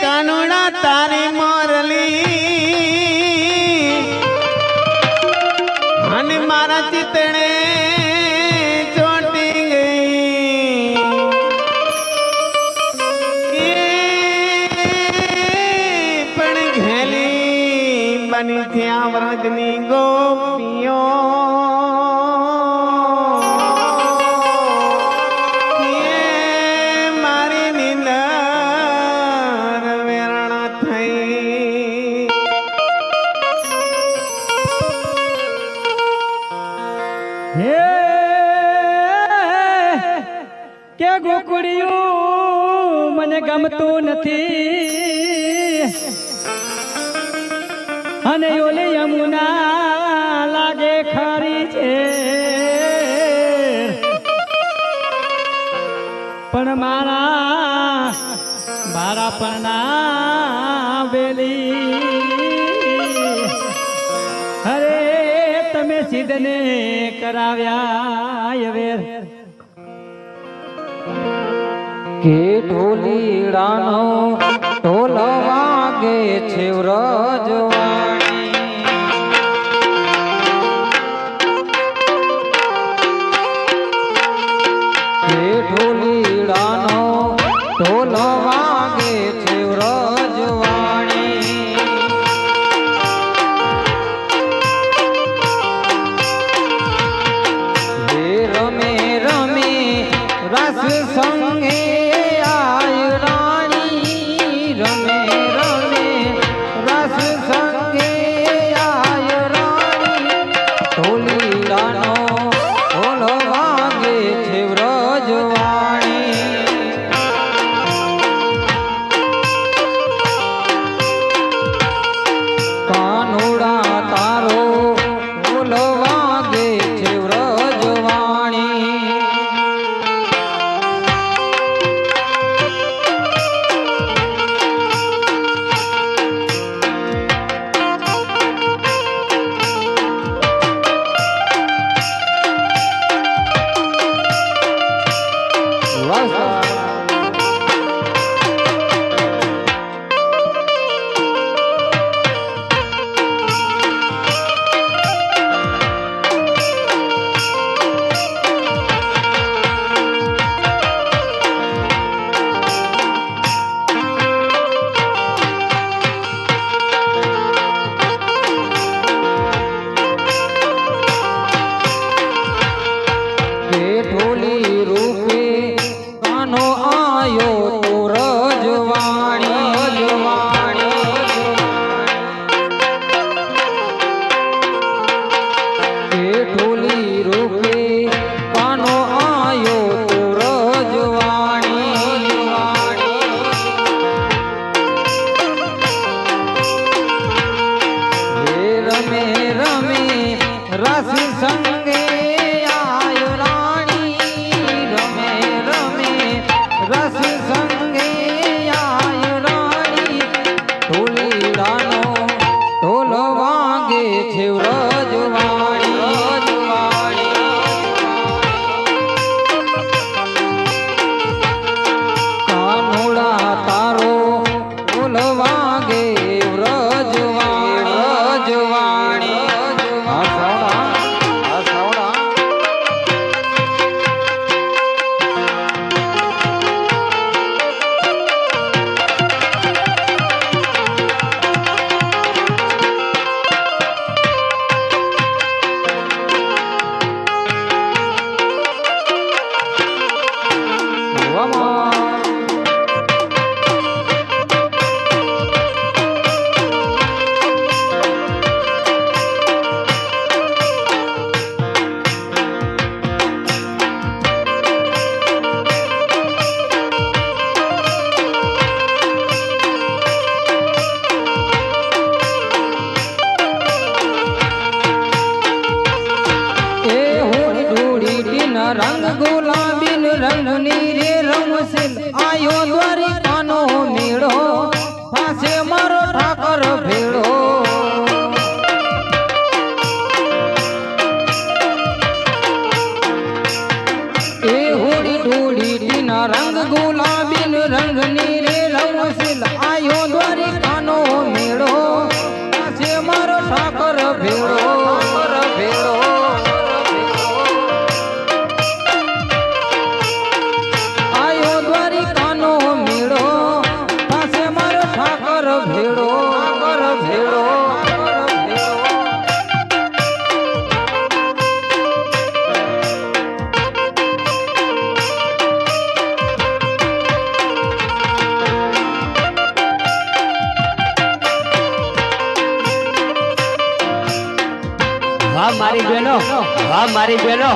કાનુડા તારી મોરલી. અને મારા ચિત પણ મારા મારા પણા વેલી અરે, તમે સિદ્ધને કરાવ્યા વેર કે ઢોલીડાનો ઢોલ વાગે છેવરો જોવા তোল રાશિ સંગ મારી બહેનો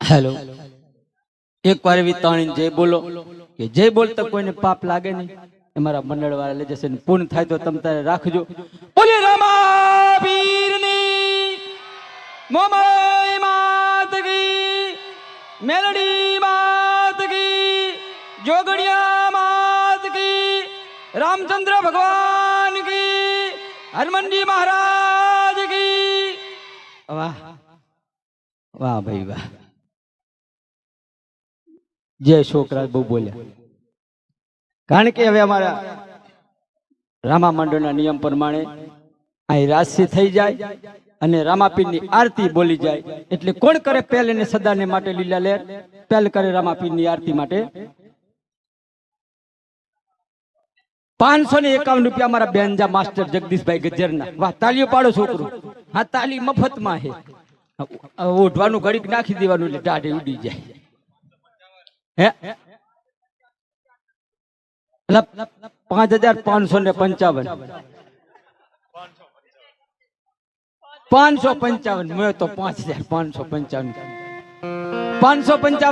હેલો એક વાર એવી તાણી જય બોલો કે જે બોલતા કોઈને પાપ લાગે નહીં, એ મારા મંડળ વાળા લઈ જશે પૂર્ણ થાય તો તમે તારે રાખજો. બોલે રામા પીરની મોમય માત કી, મેલડી માત કી કી, રામચંદ્ર ભગવાન કી હનુમાનજી મહારાજ કી. વાહ વાહ ભાઈ, વાહ. જય છોકરા બહુ બોલ્યા. કારણ કે હવે અમારા રામા મંડળના નિયમ પ્રમાણે અહીં રાશિ થઈ જાય અને રામાપીરની આરતી બોલી જાય. એટલે કોણ કરે પહેલ અને સદાને માટે લીલા લેર પહેલ કરે રામાપીરની આરતી માટે. પાંચસો ને એકાવન રૂપિયા અમારા બેનજા માસ્ટર જગદીશભાઈ ગજરના વાહ તાલીઓ પાડો છોકરો. હા તાલી મફતમાં છે ઓઢવાનું ઘડીક નાખી દેવાનું એટલે ટાઢે ઉડી જાય.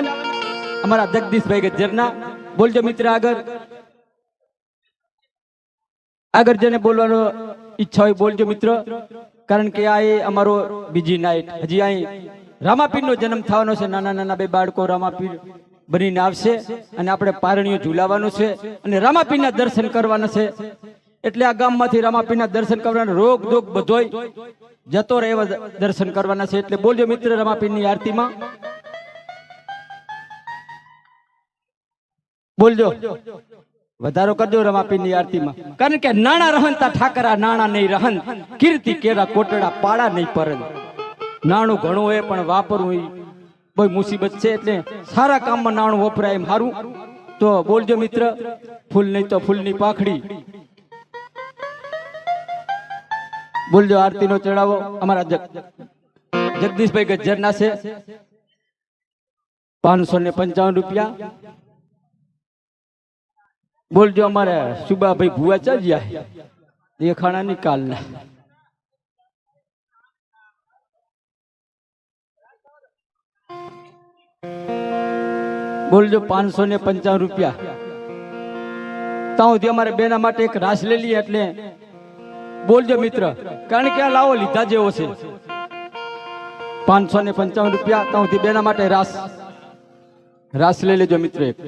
ને અમારા જગદીશભાઈ ગજરના બોલજો મિત્ર આગળ. આગળ જેને બોલવાનો ઈચ્છા હોય બોલજો મિત્ર. કારણ કે આ અમારો બીજી નાઈટ હજી અહીં રામાપીરનો જન્મ થવાનો છે. નાના નાના બે બાળકો રામાપીર બનીને આવશે અને આપણે પારણીઓ ઝુલાવાનું છે અને રામાપીના દર્શન કરવાના છે. એટલે આ ગામમાંથી રામાપીના દર્શન કરવાના રોગ દોગ બધોય જતો રહે એવા દર્શન કરવાના છે. એટલે બોલજો મિત્ર રમાપીની આરતીમાં. બોલજો. વધારો કરજો રમાપીની આરતીમાં. કારણ કે નાણા રહનતા ઠાકરા નાણા નહીં રહન કીર્તિ કેરા કોટડા પાડા નહીં પરન નાણું ઘણું હોય પણ વાપરવું બહુ મુસીબત છે એટલે સારા કામમાં નાણું વપરાય એમ સારું તો બોલજો મિત્ર, ફૂલ નહીં તો ફૂલની પાખડી. બોલજો આરતીનો ચડાવો, અમારા જગ, જગદીશભાઈ ગજ્જરના છે. પાંચસો ને પંચાવન રૂપિયા. બોલજો અમારે સુબાભાઈ ભુવા ચાલ્યા. દેખાણા નિકાલના. બોલજો પાંચસો ને પંચાવન રૂપિયા. ત્યાં સુધી અમારે બેના માટે એક રાસ લઈ લઈએ એટલે બોલજો મિત્ર, કારણ કે આ લાવો લીધા જેવો છે. પાંચસો ને પંચાવન રૂપિયા ત્યાં સુધી બેના માટે રાસ. રાસ લઈ લેજો મિત્ર એક.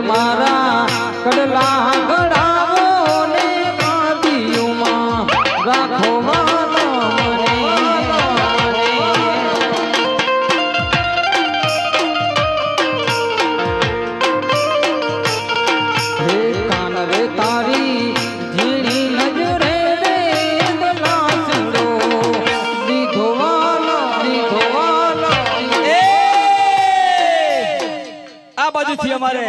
મારા કડલા બાજુથી અમારે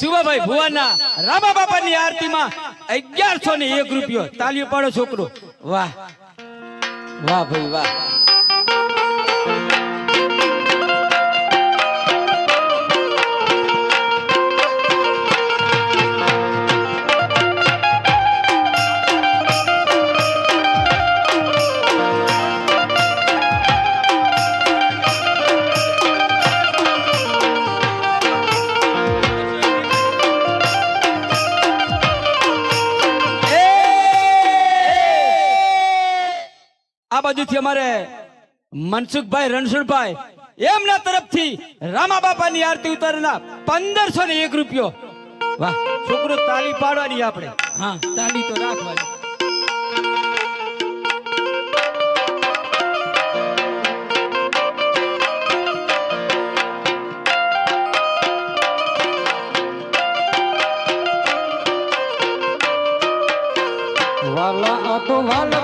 શિવાભાઈ ભુવાના રામા બાપાની આરતીમાં અગિયારસો ને એક રૂપિયો. તાલીઓ પાડો છોકરો. વાહ. વાહ ભાઈ, વાહ. બાજુથી અમારે મનસુખભાઈ રણછોડભાઈ એમના તરફથી રામા બાપાની આરતી ઉતારના પંદરસો ને એક રૂપિયો. વાહ. છોકરો તાલી પાડવાની આપણે. હા તાલી તો રાખવાની. વાલા આ તો વાલા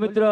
మిత్ర